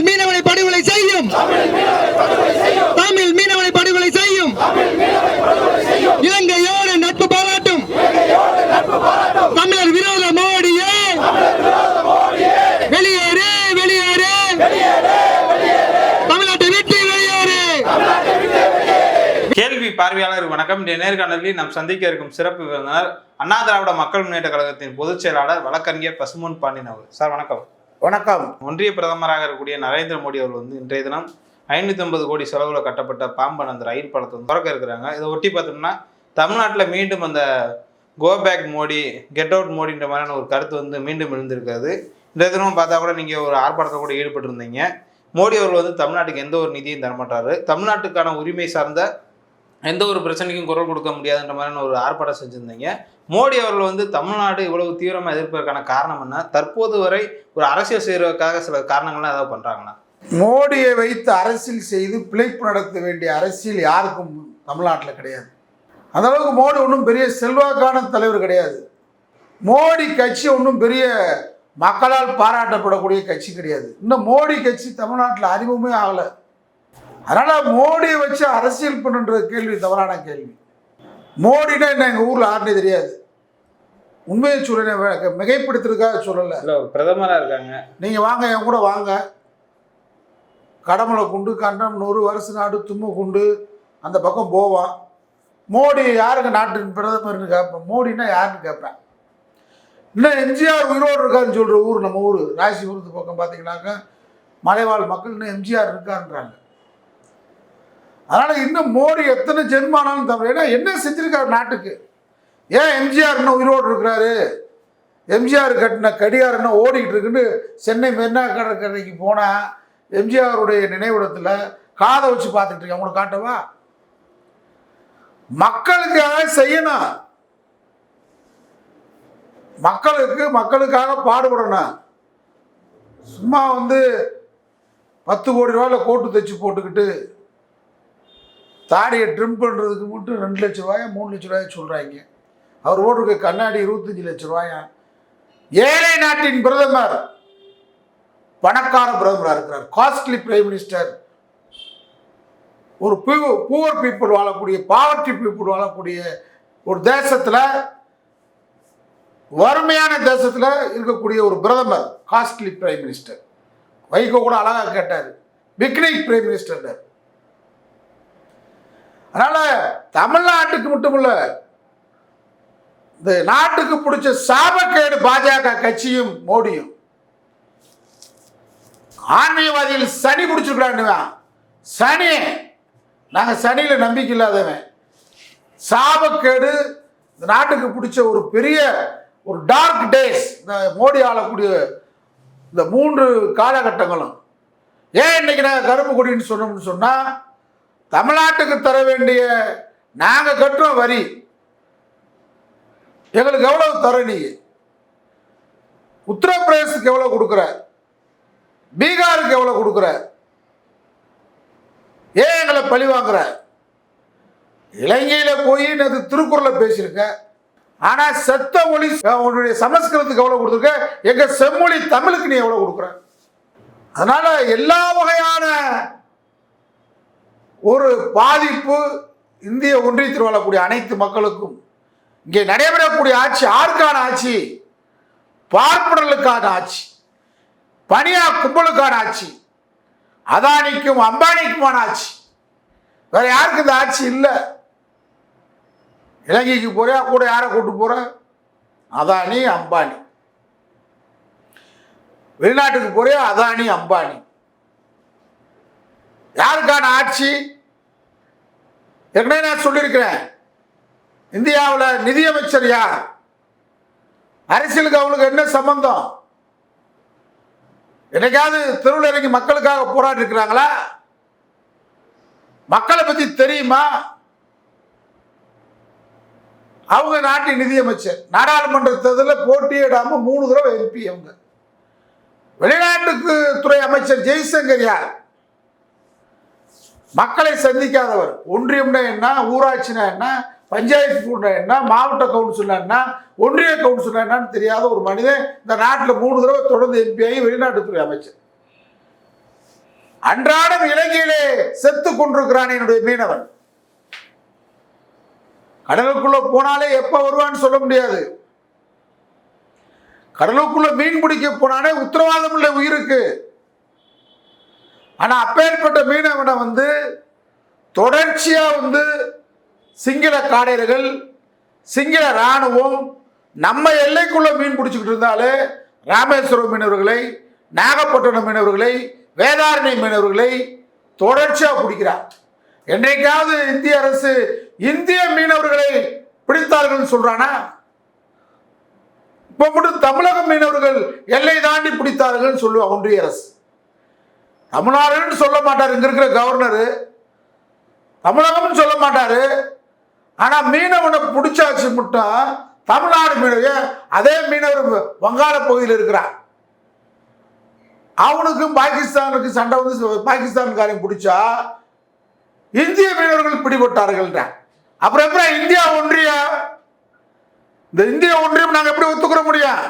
தமிழ் மீனவனை படுகொலை செய்யும். தமிழ் மீனவனை படுகொலை செய்யும். இலங்கையோடு நட்பு பாராட்டும். தமிழர் விரோத மோடியே. வெளியேறு வெளியேறு. தமிழ்நாட்டை விட்டு வெளியேறு. கேள்வி பார்வையாளர் வணக்கம். நேர்காணலில் நாம் சந்திக்க இருக்கும் சிறப்பு விருந்தினர் அண்ணா திராவிட மக்கள் முன்னேற்ற கழகத்தின் பொதுச் செயலாளர் வழக்கறிஞர் பசுமன் பாண்டியன் அவர் சார் வணக்கம். வணக்கம். ஒன்றிய பிரதமராக இருக்கக்கூடிய நரேந்திர மோடி அவர்கள் வந்து இன்றைய தினம் ஐநூத்தி ஐம்பது கோடி செலவுல கட்டப்பட்ட பாம்பன் அந்த ரயில் பாலத்தை வந்து திறக்க இருக்கிறாங்க. இதை ஒட்டி பார்த்தோம்னா தமிழ்நாட்டில் மீண்டும் அந்த go back Modi get out மோடின்ற மாதிரியான ஒரு கருத்து வந்து மீண்டும் எழுந்திருக்காது இந்த தினம் பார்த்தா கூட நீங்கள் ஒரு ஆர்ப்பாட்டத்தில் கூட ஈடுபட்டிருந்தீங்க. மோடி அவர்கள் வந்து தமிழ்நாட்டுக்கு எந்த ஒரு நிதியும் தரமாட்டாரு. தமிழ்நாட்டுக்கான உரிமை சார்ந்த எந்த ஒரு பிரச்சனைக்கும் குரல் கொடுக்க முடியாதுன்ற மாதிரியான ஒரு ஆர்ப்பாட்டம் செஞ்சுருந்தீங்க. மோடி அவர்கள் வந்து தமிழ்நாடு இவ்வளவு தீவிரமாக எதிர்ப்பதற்கான காரணம் என்ன? தற்போது வரை ஒரு அரசியல் செய்வதற்காக சில காரணங்கள்லாம் ஏதாவது பண்ணுறாங்களா மோடியை வைத்து அரசியல் செய்து பிழைப்பு நடத்த வேண்டிய அரசியல் யாருக்கும் தமிழ்நாட்டில் கிடையாது. அந்த அளவுக்கு மோடி ஒன்றும் பெரிய செல்வாக்கான தலைவர் கிடையாது. மோடி கட்சி ஒன்றும் பெரிய மக்களால் பாராட்டப்படக்கூடிய கட்சி கிடையாது. இன்னும் மோடி கட்சி தமிழ்நாட்டில் அறிமுகமே ஆகலை. அதனால் மோடியை வச்சு அரசியல் பண்ணுன்ற கேள்வி தவறான கேள்வி. மோடினா என்ன? எங்கள் ஊரில் யாருன்னே தெரியாது. உண்மையை சொல்ல மிகைப்படுத்துறதுக்காக சொல்லலை. ஒரு பிரதமராக இருக்காங்க. நீங்கள் வாங்க என் கூட வாங்க. கடமலை குண்டு கண்டம்னூறு வருஷ நாடு தும்ம குண்டு அந்த பக்கம் போவான் மோடி யாருங்க நாட்டின் பிரதமர்னு கேட்பேன் மோடினா யாருன்னு கேட்பேன் இன்னும் எம்ஜிஆர் உயிரோடு இருக்காருன்னு சொல்கிற ஊர் நம்ம ஊர் ராசிபுரத்து பக்கம் பார்த்தீங்கன்னாக்கா மலைவாழ் மக்கள் இன்னும் எம்ஜிஆர் இருக்காருன்றாங்க. அதனால் இன்னும் மோடி எத்தனை ஜென்மானாலும் தவிர ஏன்னா என்ன செஞ்சிருக்காரு நாட்டுக்கு? ஏன் எம்ஜிஆர் இன்னும் உயிரோடு இருக்கிறாரு? எம்ஜிஆர் கட்டின கடிகாரம் இன்னும் ஓடிக்கிட்டு இருக்குன்னு சென்னை மெரினா கடற்கரைக்கு போனால் எம்ஜிஆருடைய நினைவிடத்தில் காதை வச்சு பார்த்துட்டு இருக்கேன். உங்களுக்கு காட்டவா? மக்களுக்காக செய்யணும். மக்களுக்கு மக்களுக்காக பாடுபடணும். சும்மா வந்து பத்து கோடி ரூபாயில் கோட்டு தைச்சு போட்டுக்கிட்டு தாடியை ட்ரிம் பண்ணுறதுக்கு மட்டும் ரெண்டு லட்ச ரூபாயா மூணு லட்ச ரூபாயா சொல்கிறாங்க அவர் ஓட்டுருக்க கண்ணாடி இருபத்தஞ்சி லட்ச ரூபாயா. ஏழை நாட்டின் பிரதமர் பணக்கார பிரதமராக இருக்கிறார். காஸ்ட்லி பிரைம் மினிஸ்டர் ஒரு புவர் பீப்புள் வாழக்கூடிய பாவர்ட்டி பீப்புள் வாழக்கூடிய ஒரு தேசத்தில் வறுமையான தேசத்தில் இருக்கக்கூடிய ஒரு பிரதமர் காஸ்ட்லி பிரைம் மினிஸ்டர் வைகோ கூட அழகாக கேட்டார். பிக்னிக் பிரைம் மினிஸ்டர் அதனால் தமிழ்நாட்டுக்கு மட்டும் இல்லை இந்த நாட்டுக்கு பிடிச்ச சாபக்கேடு பாஜக கட்சியும் மோடியும். ஆன்மீகவாதிகள் சனி பிடிச்சிருக்கிறான் சனி நாங்கள் சனியில் நம்பிக்கை இல்லாதவன். சாபக்கேடு இந்த நாட்டுக்கு பிடிச்ச ஒரு பெரிய ஒரு டார்க் டேஸ் இந்த மோடி ஆளக்கூடிய இந்த மூன்று காலகட்டங்களும். ஏன் இன்னைக்கு நாங்கள் கருப்பு கொடின்னு சொன்னோம்னு சொன்னால் தமிழ்நாட்டுக்கு தர வேண்டிய நாங்கள் கட்டுறோம் வரி. எங்களுக்கு எவ்வளவு தர நீ உத்தரப்பிரதேசத்துக்கு எவ்வளோ கொடுக்குற? பீகாருக்கு எவ்வளோ கொடுக்குற? ஏன் எங்களை பழி வாங்குற? இலங்கையில் போய் நேற்று திருக்குறளை பேசியிருக்க ஆனால் செத்த மொழி உன்னுடைய சமஸ்கிருதத்துக்கு எவ்வளோ கொடுத்துருக்க? எங்கள் செம்மொழி தமிழுக்கு நீ எவ்வளோ கொடுக்குற? அதனால எல்லா வகையான ஒரு பாதிப்பு இந்திய ஒன்றியத்தில் வாழக்கூடிய அனைத்து மக்களுக்கும். இங்கே நடைபெறக்கூடிய ஆட்சி யாருக்கான ஆட்சி பார்ப்பனர்களுக்கான ஆட்சி பனியா கும்பலுக்கான ஆட்சி அதானிக்கும் அம்பானிக்குமான ஆட்சி. வேற யாருக்கு இந்த ஆட்சி இல்லை. இலங்கைக்கு போறியா கூட யாரை கூட்டு போற? அதானி அம்பானி. வெளிநாட்டுக்கு போறியா அதானி அம்பானி. தான் ஆட்சி ஏற்கனவே நான் சொல்லியிருக்கிறேன். இந்தியாவில் நிதியமைச்சர் யார்? அரசியலுக்கு அவங்களுக்கு என்ன சம்பந்தம்? என்னைக்காவது தெருவில் இறங்கி மக்களுக்காக போராடி இருக்கிறாங்களா மக்களை பத்தி தெரியுமா? அவங்க நாட்டின் நிதியமைச்சர் நாடாளுமன்ற தேர்தலில் போட்டியிடாம மூணு தடவை எம்பி அவங்க. வெளிநாட்டுக்கு துறை அமைச்சர் ஜெய்சங்கர் யார்? மக்களை சந்திக்காதவர். ஒன்றியம்னா என்ன? ஊராட்சினா என்ன? பஞ்சாயத்து போர்டுனா என்ன? மாவட்ட கவுன்சில்னா என்ன? ஒன்றிய கவுன்சில் என்னன்னு தெரியாத ஒரு மனிதன் இந்த நாட்டில் மூணு தடவை தொடர்ந்து எம்பி ஆகி வெளிநாட்டுத்துறை அமைச்சர். அன்றாடம் இலங்கையிலே செத்து கொண்டிருக்கிறான் என்னுடைய மீனவன். கடலுக்குள்ள போனாலே எப்ப வருவான்னு சொல்ல முடியாது. கடலுக்குள்ள மீன் பிடிக்க போனாலே உத்தரவாதம் இல்லை உயிருக்கு. ஆனால் அப்பேற்பட்ட மீனவனை வந்து தொடர்ச்சியாக வந்து சிங்கள காடையர்கள் சிங்கள இராணுவம் நம்ம எல்லைக்குள்ள மீன் பிடிச்சிக்கிட்டு இருந்தாலே ராமேஸ்வரம் மீனவர்களை நாகப்பட்டினம் மீனவர்களை வேதாரணை மீனவர்களை தொடர்ச்சியாக பிடிக்கிறார். என்னைக்காவது இந்திய அரசு இந்திய மீனவர்களை பிடித்தார்கள் சொல்றானா? இப்போ மட்டும் தமிழக மீனவர்கள் எல்லை தாண்டி பிடித்தார்கள் சொல்லுவா ஒன்றிய அரசு. தமிழ்நாடுன்னு சொல்ல மாட்டார். இங்கே இருக்கிற கவர்னரு தமிழகம்னு சொல்ல மாட்டார். ஆனால் மீனவனை பிடிச்சாச்சு மட்டும் தமிழ்நாடு மீனவ. அதே மீனவர் வங்காள பகுதியில் இருக்கிறார். அவனுக்கும் பாகிஸ்தானுக்கு சண்டை வந்து பாகிஸ்தான்காரன் பிடிச்சா இந்திய மீனவர்கள் பிடிபட்டார்கள் அப்புறம் எப்படி இந்தியா ஒன்றிய? இந்த இந்திய ஒன்றியம் நாங்கள் எப்படி ஒத்துக்கிற முடியும்?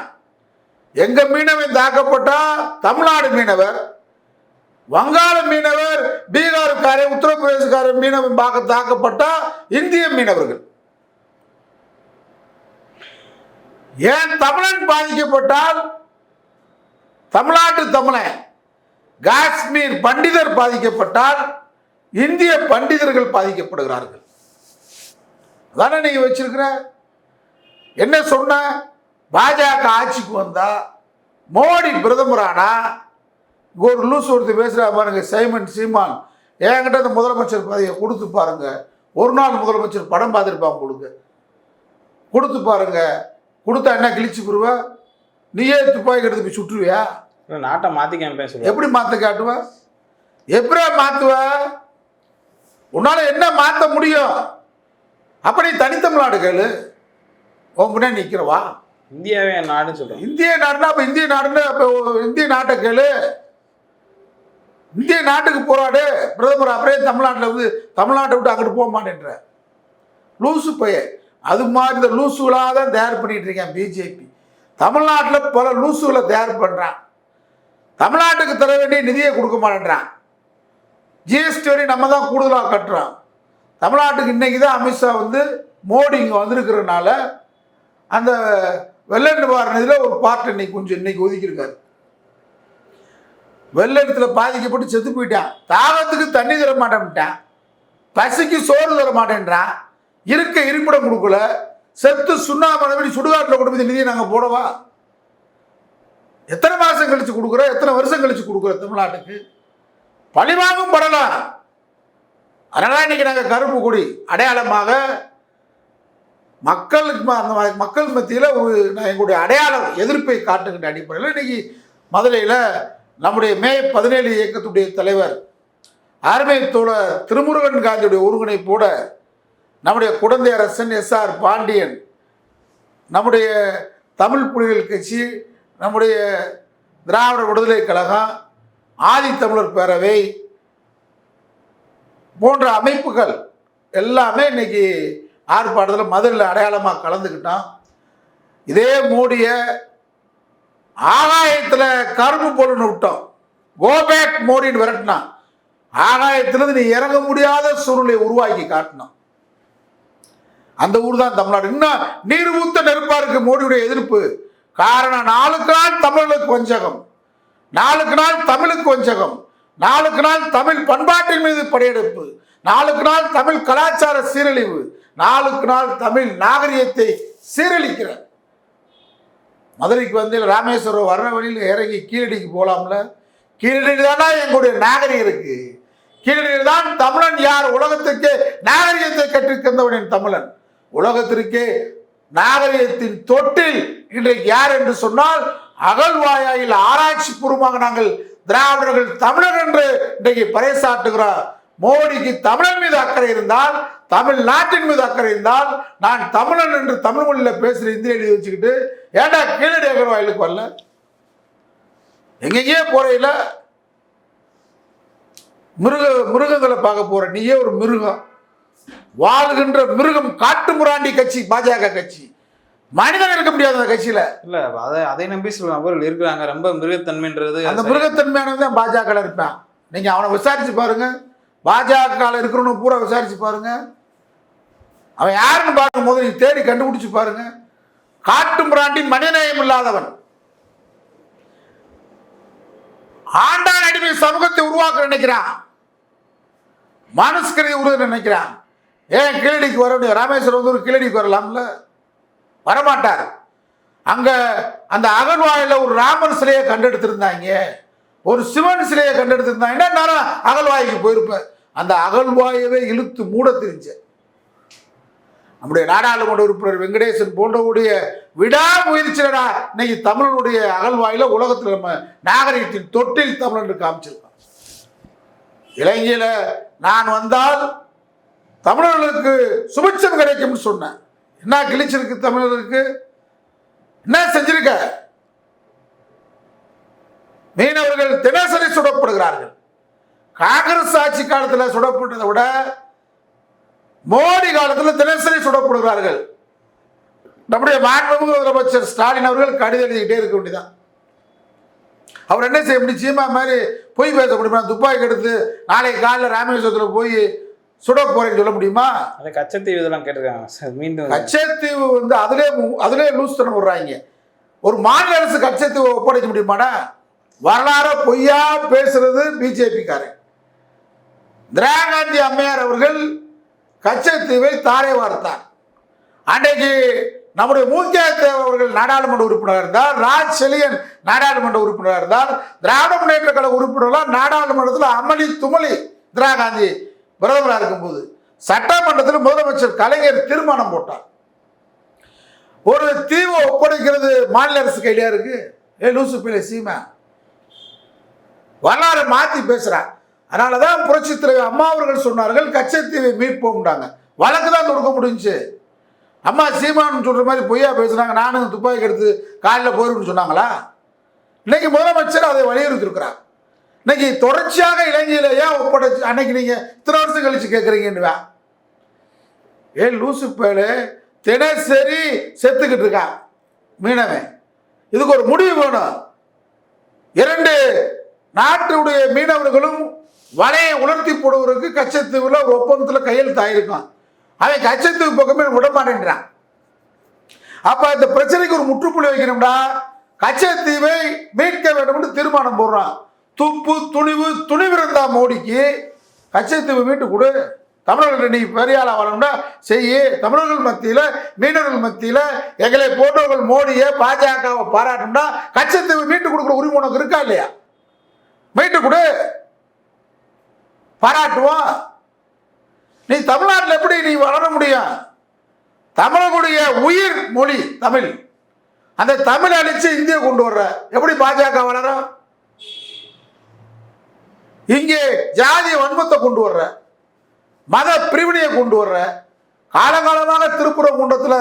எங்கள் மீனவன் தாக்கப்பட்டால் தமிழ்நாடு மீனவர் வங்காள மீனவர் பீகாருக்காரே உத்தரப்பிரதேசக்கார மீனவன் பார்க்க தாக்கப்பட்டா இந்திய மீனவர்கள். ஏன் தமிழன் பாதிக்கப்பட்டால்? தமிழ்நாட்டு தமிழன் காஷ்மீர் பண்டிதர் பாதிக்கப்பட்டால் இந்திய பண்டிதர்கள் பாதிக்கப்படுகிறார்கள். அதானே நீங்க வச்சிருக்கிற? என்ன சொன்ன? பாஜக ஆட்சிக்கு வந்தா மோடி பிரதமரானா? ஒரு லூஸ் ஒருத்தர் பேசுறா பாருங்க சைமன் சீமான். என்கிட்ட இந்த முதலமைச்சர் பதவியை கொடுத்து பாருங்க. ஒரு நாள் முதலமைச்சர் படம் பார்த்துருப்பான் கொடுங்க கொடுத்து பாருங்க. கொடுத்தா என்ன கிழிச்சு போடுவ நீயே துப்பாக்கி எடுத்து போய் இல்ல, நாட்டை சொல்லுவாங்க எப்படி மாத்த காட்டுவ? எப்படி மாத்துவ? உன்னால என்ன மாத்த முடியும்? அப்படி தனித்தமிழ்நாடு கேளு. உன் முன்னாடி நிக்கிறவா? இந்தியாவே நாடுன்னு சொல்றேன். இந்திய நாடுனா அப்ப இந்திய நாடுன்னு அப்ப இந்திய நாட்டை கேளு. இந்திய நாட்டுக்கு போராடு பிரதமர் அப்படியே தமிழ்நாட்டில் வந்து தமிழ்நாட்டை விட்டு அங்கிட்டு போக மாட்டேன்ற லூசு பையன் அது மாதிரி இந்த லூசுகளாக தான் தயார் பண்ணிட்டு இருக்கேன் பிஜேபி தமிழ்நாட்டில் பல லூசுகளை தயார் பண்ணுறான் தமிழ்நாட்டுக்கு தர வேண்டிய நிதியை கொடுக்க மாட்டேன்றான். ஜிஎஸ்டி வரி நம்ம தான் கூடுதலாக கட்டுறோம். தமிழ்நாட்டுக்கு இன்றைக்கி தான் அமித்ஷா வந்து மோடி இங்கே வந்திருக்கிறதுனால அந்த வெள்ள நிவாரண இதில் ஒரு பார்ட் இன்னைக்கு கொஞ்சம் இன்னைக்கு ஒதுக்கியிருக்காரு. வெள்ளத்தில் பாதிக்கப்பட்டு செத்து போயிட்டான். தாகத்துக்கு தண்ணி தர மாட்டேன்ட்டான். பசிக்கு சோறு தர மாட்டேன்றான். இருக்க இருப்பிடம் கொடுக்கல. செத்து சுண்ணாமணி சுடுகாட்டில் கொண்டு போய் நிதியை நாங்கள் போடவா? எத்தனை மாதம் கழித்து கொடுக்குறோம்? எத்தனை வருஷம் கழித்து கொடுக்குறோம் தமிழ்நாட்டுக்கு? பழிவாங்கும் படலாம். அதனால இன்றைக்கி நாங்கள் கருப்பு கொடி அடையாளமாக மக்களுக்கு அந்த மாதிரி மக்கள் மத்தியில் ஒரு நான் எங்களுடைய அடையாளம் எதிர்ப்பை காட்டுகின்ற அடிப்படையில் இன்னைக்கு மதுரையில் நம்முடைய மே பதினேழு இயக்கத்துடைய தலைவர் அருமை தோழர் திருமுருகன் காந்தியுடைய ஒருங்கிணைப்போட நம்முடைய குடந்தை அரசன் எஸ் ஆர் பாண்டியன் நம்முடைய தமிழ் புலிகள் கட்சி நம்முடைய திராவிட விடுதலை கழகம் ஆதித்தமிழர் பேரவை போன்ற அமைப்புகள் எல்லாமே இன்னைக்கு ஆர்ப்பாட்டத்தில் மதுரையில் அடையாளமாக கலந்துக்கிட்டோம் இதே மோடியை ஆகாயத்தில் கரும்பு போலன்னு விட்டோம். கோபேக் மோடின்னு விரட்டினான். ஆகாயத்திலிருந்து நீ இறங்க முடியாத சூழ்நிலையை உருவாக்கி காட்டினான். அந்த ஊர் தான் தமிழ்நாடு. இன்னும் நீர் ஊத்த நெருப்பா இருக்கு மோடியுடைய எதிர்ப்பு. காரணம் நாளுக்கு நாள் தமிழுக்கு வஞ்சகம். நாளுக்கு நாள் தமிழுக்கு வஞ்சகம். நாளுக்கு நாள் தமிழ் பண்பாட்டின் மீது படையெடுப்பு. நாளுக்கு நாள் தமிழ் கலாச்சார சீரழிவு. நாளுக்கு நாள் தமிழ் நாகரிகத்தை சீரழிக்கிற மதுரைக்கு வந்து ராமேஸ்வரம் வர்ற வழியில் இறங்கி கீழடிக்கு போகலாம்ல கீழடி தானே எங்களுடைய நாகரிகம் இருக்கு. கீழடியில் தான் தமிழன் யார்? உலகத்திற்கு நாகரிகத்தை கற்றுக்கந்தவனின் தமிழன். உலகத்திற்கே நாகரிகத்தின் தொட்டில் இன்றைக்கு யார் என்று சொன்னால் அகழ்வாயாயில் ஆராய்ச்சி பூர்வமாக நாங்கள் திராவிடர்கள் தமிழர் என்று இன்றைக்கு பறைசாட்டுகிறோம் மோடிக்கு தமிழன் மீது அக்கறை இருந்தால் தமிழ் நாட்டின் மீது அக்கறை இருந்தால் நான் தமிழன் என்று தமிழ் மொழியில் பேசுகிற இந்திய எழுதி வச்சுக்கிட்டு ஏன்டா கீழடி அகழ்வாயிலுக்கு வரல? எங்கெங்கேயோ போறையில மிருக மிருகங்களை பார்க்க போற நீயே ஒரு மிருகம். வாழ்கின்ற மிருகம் காட்டு முராண்டி கட்சி பாஜக கட்சி. மனிதன் இருக்க முடியாது அந்த கட்சியில. இல்ல அதை அதை நம்பி சில நபர்கள் இருக்கிறாங்க. ரொம்ப மிருகத்தன்மைன்றது அந்த மிருகத்தன்மையானவன் தான் பாஜக இருப்பான். நீங்கள் அவனை விசாரிச்சு பாருங்க. பாஜகவில் இருக்கிறவனு பூரா விசாரிச்சு பாருங்க. அவன் யாருன்னு பார்க்கும்போது நீங்கள் தேடி கண்டுபிடிச்சு பாருங்க. காட்டும் பிராண்டி மனிதநேயம் இல்லாதவன். ஆண்டான் அடிமை சமூகத்தை உருவாக்க நினைக்கிறான். மனுஸ்கரை உருவ நினைக்கிறான். ஏன் கீழடிக்கு வர முடியும்? ராமேஸ்வரம் வந்து ஒரு கீழடிக்கு வரலாம்ல? வரமாட்டார். அங்கே அந்த அகழ்வாயில் ஒரு ராமன் சிலையை கண்டெடுத்திருந்தாங்க. ஒரு சிவன் சிலையை கண்டெடுத்திருந்தாங்கன்னா நேரம் அகழ்வாய்க்கு போயிருப்பேன் அந்த அகழ்வாயவே இழுத்து மூட தெரிஞ்சேன் நம்முடைய நாடாளுமன்ற உறுப்பினர் வெங்கடேசன் போன்றவுடைய விடாமுயற்சியடா இன்னைக்கு தமிழனுடைய அகழ்வாயில உலகத்தில் நம்ம நாகரிகத்தின் தொட்டில் தமிழன் காமிச்சிருக்கோம் இலங்கையில் நான் வந்தால் தமிழர்களுக்கு சுபிட்சம் கிடைக்கும்னு சொன்னேன். என்ன கிழிச்சிருக்கு தமிழர்களுக்கு? என்ன செஞ்சிருக்க? மீனவர்கள் தினசரி சுடப்படுகிறார்கள். காங்கிரஸ் ஆட்சி காலத்தில் சுடப்பட்டதை விட மோடி காலத்தில் தினசரி சுடப்படுகிறார்கள். நம்முடைய மாண்புமிகு முதலமைச்சர் ஸ்டாலின் அவர்கள் கடிதம் எழுதிக்கிட்டே இருக்க வேண்டியதான் அவர் என்ன செய்ய முடியும்? சீமா மாதிரி பொய் பேச முடியுமா? துப்பாக்கி எடுத்து நாளைக்கு காலையில் ராமேஸ்வரத்தில் போய் சுட போறேன்னு சொல்ல முடியுமா? அது கச்சத்தீவு இதெல்லாம் கேட்டிருக்காங்க மீண்டும். கச்சத்தீவு வந்து அதிலே அதிலே லூஸ் தனம் விடுறாங்க. ஒரு மாநில அரசு கச்சத்தீவை ஒப்படைக்க முடியுமாடா? வரலாற பொய்யா பேசுறது பிஜேபிக்காரன். இந்திரா காந்தி அம்மையார் அவர்கள் கச்சத்தீவை தாரை வார்த்தார். அன்றைக்கு நம்முடைய மூக்கியா தேவ் அவர்கள் நாடாளுமன்ற உறுப்பினராக இருந்தார். ராஜ் செலியன் நாடாளுமன்ற உறுப்பினராக இருந்தார். திராவிட முன்னேற்ற கழக உறுப்பினர்லாம் நாடாளுமன்றத்தில் அமளி துமளி இந்திரா காந்தி பிரதமராக இருக்கும்போது சட்டமன்றத்தில் முதலமைச்சர் கலைஞர் தீர்மானம் போட்டார். ஒரு தீவை ஒப்படைக்கிறது மாநில அரசு கையிலயா இருக்கு? ஏ லூசு பிள்ளை சீமா. வரலாறு மாத்தி அதனால தான் புரட்சி தலைவர் அம்மா அவர்கள் சொன்னார்கள் கச்சத்தீவை மீட்போம்டாங்க வழக்கு தான் தொடுக்க முடிஞ்சு அம்மா சீமான் சொல்கிற மாதிரி பொய்யா பேசுனாங்க நானும் துப்பாக்கி எடுத்து காலையில் போயிருன்னு சொன்னாங்களா? இன்னைக்கு முதலமைச்சர் அதை வலியுறுத்திருக்கிறார் இன்னைக்கு தொடர்ச்சியாக இலங்கையில ஏன் ஒப்படைச்சு அன்னைக்கு நீங்கள் இத்தனை வருஷம் கழிச்சு கேட்குறீங்கன்னு ஏ லூசு பேலு தினசரி செத்துக்கிட்டு இருக்கான் மீனவன். இதுக்கு ஒரு முடிவு வேணும். இரண்டு நாட்டுடைய மீனவர்களும் வலையை உலர்த்தி போடுவதற்கு கச்சத்தீவில் ஒரு ஒப்பந்தத்தில் கையெழுத்தாயிருக்கான் அவன் கச்சத்தீவு பக்கமே விட மாட்டேன்றான். அப்போ இந்த பிரச்சனைக்கு ஒரு முற்றுப்புள்ளி வைக்கணும்டா. கச்சத்தீவை மீட்க வேண்டும்னு தீர்மானம் போடுறான். துப்பு துணிவு துணிவு இருந்தா மோடிக்கு கச்சத்தீவு மீட்டு கொடு. தமிழர்கள் நீ பெரியாள வரணும்னா செய்ய. தமிழர்கள் மத்தியில் மீனவர்கள் மத்தியில் எங்களை போன்றவர்கள் மோடியை பாஜகவை பாராட்டணும்னா கச்சத்தீவு மீட்டு கொடுக்குற உரிமை உனக்கு இருக்கா இல்லையா? மீட்டு கொடு பாராட்டுவோம் நீ தமிழ்நாட்டில் எப்படி நீ வளர முடியும்? தமிழனுடைய உயிர் மொழி தமிழ். அந்த தமிழ் அழிச்சு இந்திய கொண்டு வர்ற. எப்படி பாஜக வளரும்? இங்கே ஜாதிய வன்மத்தை கொண்டு வர்ற. மத பிரிவினையை கொண்டு வர்ற. காலகாலமாக திருப்புறங்குன்றத்தில்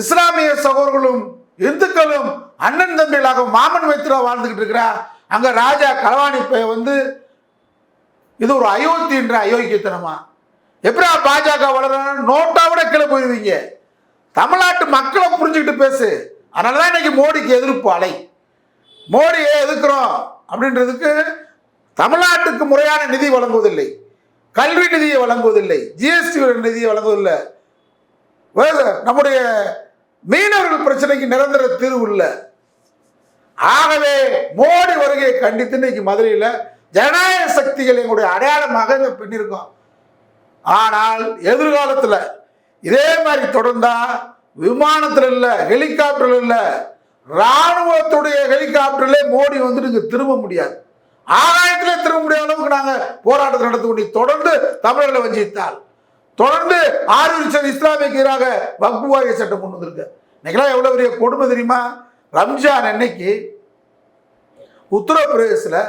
இஸ்லாமிய சகோதரர்களும் இந்துக்களும் அண்ணன் தம்பிகளாக மாமன் வைத்திரா வாழ்ந்துகிட்டு இருக்கிறா. அங்க ராஜா களவாணிப்பை வந்து இது ஒரு அயோத்தின்ற அயோக்கியத்தனமா? எப்படா பாஜக வளரணும் நோட்டா விட கீழே போயிருவீங்க. தமிழ்நாட்டு மக்களை புரிஞ்சுக்கிட்டு பேசு. அதனால தான் இன்னைக்கு மோடிக்கு எதிர்ப்பு அலை. மோடியை எதிர்க்கிறோம் அப்படின்றதுக்கு தமிழ்நாட்டுக்கு முறையான நிதி வழங்குவதில்லை. கல்வி நிதியை வழங்குவதில்லை. ஜிஎஸ்டி நிதியை வழங்குவதில்லை. நம்முடைய மீனவர்கள் பிரச்சனைக்கு நிரந்தர தீர்வு இல்லை. ஆகவே மோடி வருகையை கண்டித்து இன்னைக்கு மதுரையில் ஜனநாயக சக்திகள் எங்களுடைய அடையாளமாக இதை பண்ணியிருக்கோம். ஆனால் எதிர்காலத்தில் இதே மாதிரி தொடர்ந்தா விமானத்தில் இல்லை ஹெலிகாப்டர் இல்லை ராணுவத்துடைய ஹெலிகாப்டர்லே மோடி வந்துட்டு இங்கே திரும்ப முடியாது. ஆகாயத்திலே திரும்ப முடியாத அளவுக்கு நாங்கள் போராட்டத்தை நடத்த தொடர்ந்து தமிழர்களை வஞ்சித்தால் தொடர்ந்து ஆறு இஸ்லாமிக்கு எதிராக வக்பு வாரிய சட்டம் கொண்டு வந்திருக்கு. இன்னைக்கெல்லாம் எவ்வளோ பெரிய கொடுமை தெரியுமா? ரம்ஜான் அன்னைக்கு உத்தரப்பிரதேசில்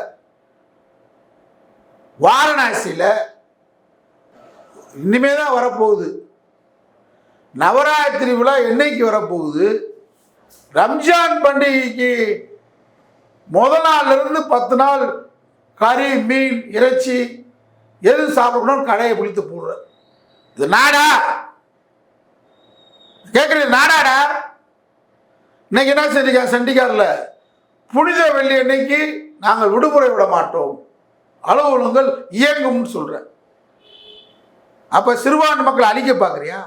வாரணாசியில் இனிமே தான் வரப்போகுது. நவராத்திரி விழா என்னைக்கு வரப்போகுது? ரம்ஜான் பண்டிகைக்கு முதல் நாள்ல இருந்து பத்து நாள் கறி மீன் இறைச்சி எது சாப்பிடணும் கடையை பிடித்து போடுற இது நாடா? கேட்குறது நாடாடா? இன்னைக்கு என்ன செஞ்சீங்க சண்டிகாரில் புனித வெள்ளி அன்னைக்கு நாங்கள் விடுமுறை விட மாட்டோம். அலுவலகங்கள் இயங்கும்னு சொல்கிறேன் அப்போ சிறுபான்மை மக்களை அழிக்க பார்க்குறியா?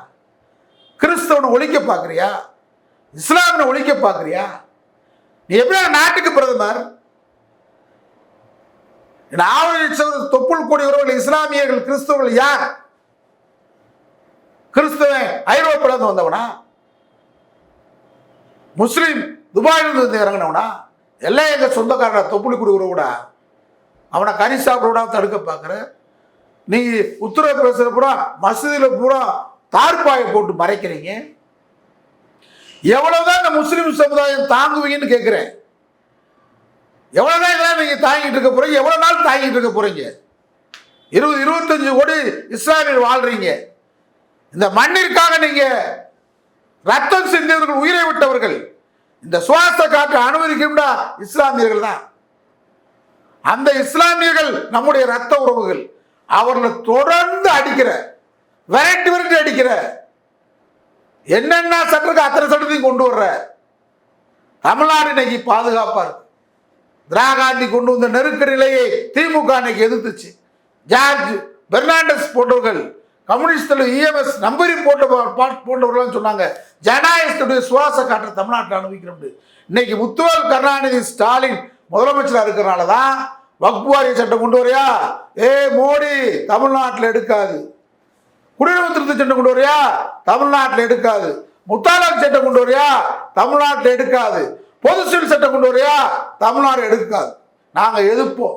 கிறிஸ்தவனை ஒழிக்க பார்க்குறியா? இஸ்லாமியனை ஒழிக்க பார்க்குறியா? நீ எப்படி நாட்டுக்கு பிரதமர்? தொப்புள் கூடிய உறவுகள் இஸ்லாமியர்கள் கிறிஸ்தவர்கள் யார்? கிறிஸ்தவன் ஐரோப்பிலிருந்து வந்தவனா? முஸ்லீம் துபாயிலிருந்து வந்து இறங்கினவனா? எல்லாம் எங்கள் சொந்தக்காரன தொப்புளி கொடுக்குற கூட அவனை கறி சாப்பிட தடுக்க பார்க்குற. நீ உத்தரப்பிரதேசத்தில் பூரா மசூதியில் பூரா தார்பாயை போட்டு மறைக்கிறீங்க. எவ்வளவுதான் இந்த முஸ்லீம் சமுதாயம் தாங்குவீங்கன்னு கேட்குறேன். எவ்வளோதான் இதெல்லாம் நீங்கள் தாங்கிட்டு இருக்க போகிறீங்க எவ்வளோ நாள் தாங்கிட்டு இருக்க போகிறீங்க இருபது இருபத்தஞ்சு கோடி இஸ்லாமியர் வாழ்கிறீங்க இந்த மண்ணிற்காக நீங்கள் ரத்தம் சிந்தியவர்கள் உயிரை விட்டவர்கள். இந்த சுவாச காற்று அனுமதிக்கின்றா இஸ்லாமியர்கள் தான். அந்த இஸ்லாமியர்கள் நம்முடைய ரத்த உறவுகள். அவர்களை தொடர்ந்து அடிக்கிற வெரைட்டி வெரைட்டி அடிக்கிற. என்னென்ன சட்டத்துக்கு அத்தனை சட்டத்தையும் கொண்டு வர்ற? தமிழ்நாடு இன்னைக்கு பாதுகாப்பா இருக்கு. திராகாந்தி கொண்டு வந்த நெருக்கடி நிலையை திமுக அன்னைக்கு எதிர்த்துச்சு. ஜார்ஜ் பெர்னாண்டஸ் போன்றவர்கள் கம்யூனிஸ்ட் இஎம்எஸ் நம்பரி போட்ட போன்றவர்கள் சொன்னாங்க ஜனநாயகத்துடைய சுவாச காற்றை தமிழ்நாட்டில் அனுபவிக்கிறோம் இன்னைக்கு முத்துவேல் கருணாநிதி ஸ்டாலின் முதலமைச்சராக இருக்கிறனால தான் வக்பு வாரிய சட்டம் கொண்டு வரையா ஏ மோடி தமிழ்நாட்டில் எடுக்காது. குடியுரிமை திருத்த சட்டம் கொண்டு வரையா தமிழ்நாட்டில் எடுக்காது. முத்தாலாக் சட்டம் கொண்டு வரியா தமிழ்நாட்டில் எடுக்காது. பொது சிவில் சட்டம் கொண்டு வரையா தமிழ்நாடு எடுக்காது. நாங்கள் எதிர்ப்போம்.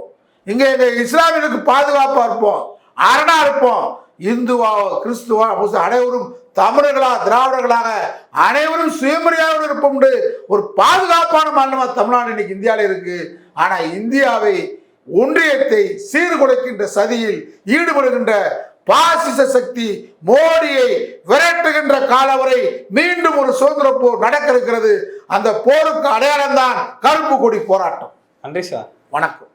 இங்கே எங்கள் இஸ்லாமியனுக்கு பாதுகாப்பாக இருப்போம். அரணா இருப்போம். இந்துவா கிறிஸ்துவா முஸ்லிம் அனைவரும் தமிழர்களா திராவிடர்களாக அனைவரும் சுயமரியாதையோடு இருப்போம் ஒரு பாதுகாப்பான மாநிலமா தமிழ்நாடு இன்னைக்கு இந்தியாவில் இருக்கு. ஆனா இந்தியாவை ஒன்றியத்தை சீர்குலைக்கின்ற சதியில் ஈடுபடுகின்ற பாசிச சக்தி மோடியை விரட்டுகின்ற காலவரை மீண்டும் ஒரு சுதந்திர போர் நடக்க இருக்கிறது அந்த போருக்கு அடையாளம் தான் கருப்பு கொடி போராட்டம். நன்றி சார். வணக்கம்.